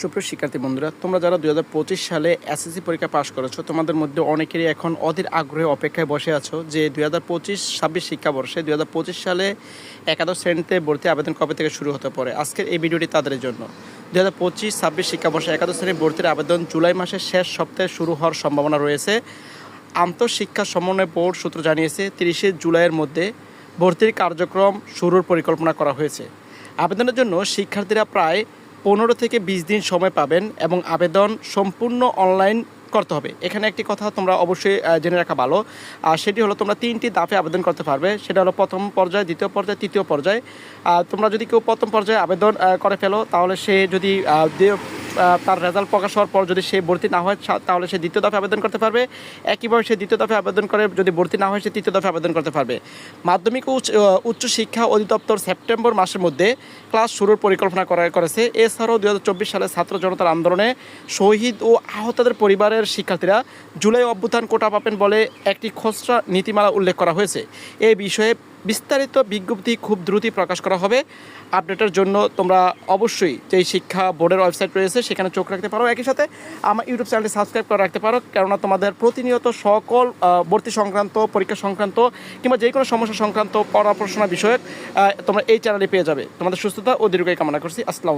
সুপ্রিয় শিক্ষার্থী বন্ধুরা, তোমরা যারা দুই হাজার পঁচিশ সালে এসএসসি পরীক্ষা পাশ করেছ, তোমাদের মধ্যে অনেকেরই এখন অধীর আগ্রহে অপেক্ষায় বসে আছো যে দুই হাজার পঁচিশ ছাব্বিশ শিক্ষাবর্ষে দুই হাজার পঁচিশ সালে একাদশ শ্রেণীতে ভর্তি আবেদন কবে থেকে শুরু হতে পারে? আজকের এই ভিডিওটি তাদের জন্য। দুই হাজার পঁচিশ ছাব্বিশ শিক্ষাবর্ষে একাদশ শ্রেণির ভর্তির আবেদন জুলাই মাসের শেষ সপ্তাহে শুরু হওয়ার সম্ভাবনা রয়েছে। আন্তঃশিক্ষা সমন্বয় বোর্ড সূত্র জানিয়েছে, তিরিশে জুলাইয়ের মধ্যে ভর্তির কার্যক্রম শুরুর পরিকল্পনা করা হয়েছে। আবেদনের জন্য শিক্ষার্থীরা প্রায় পনেরো থেকে বিশ দিন সময় পাবেন এবং আবেদন সম্পূর্ণ অনলাইন করতে হবে। এখানে একটি কথা তোমরা অবশ্যই জেনে রাখা ভালো। আর সেটি হলো তোমরা তিনটি দাফে আবেদন করতে পারবে। সেটা হলো প্রথম পর্যায়ে, দ্বিতীয় পর্যায়ে, তৃতীয় পর্যায়ে। আর তোমরা যদি কেউ প্রথম পর্যায়ে আবেদন করে ফেলো, তাহলে সে যদি তার রেজাল্ট প্রকাশ হওয়ার পর যদি সে ভর্তি না হয় তাহলে সে দ্বিতীয় দফে আবেদন করতে পারবে। একইভাবে সে দ্বিতীয় দফে আবেদন করে, যদি ভর্তি না হয়, সে তৃতীয় দফে আবেদন করতে পারবে। মাধ্যমিক উচ্চ- শিক্ষা অধিদপ্তর সেপ্টেম্বর মাসের মধ্যে ক্লাস শুরুর পরিকল্পনা করা করেছে। এছাড়াও দু হাজার চব্বিশ সালে ছাত্র জনতার আন্দোলনে শহীদ ও আহতদের পরিবারের শিক্ষার্থীরা জুলাই অভ্যুত্থান কোটা পাবেন বলে একটি খসড়া নীতিমালা উল্লেখ করা হয়েছে। এই বিষয়ে বিস্তারিত বিজ্ঞপ্তি খুব দ্রুতই প্রকাশ করা হবে। আপডেটের জন্য তোমরা অবশ্যই যেই শিক্ষা বোর্ডের ওয়েবসাইট রয়েছে, সেখানে চোখ রাখতে পারো। একই সাথে আমার ইউটিউব চ্যানেলটি সাবস্ক্রাইব করে রাখতে পারো। কেননা তোমাদের প্রতিনিয়ত সকল ভর্তি সংক্রান্ত, পরীক্ষা সংক্রান্ত কিংবা যে কোনো সমস্যা সংক্রান্ত পড়াশোনা বিষয়ক তোমরা এই চ্যানেলে পেয়ে যাবে। তোমাদের সুস্থতা ও দীর্ঘায় কামনা করছি। আসসালামু।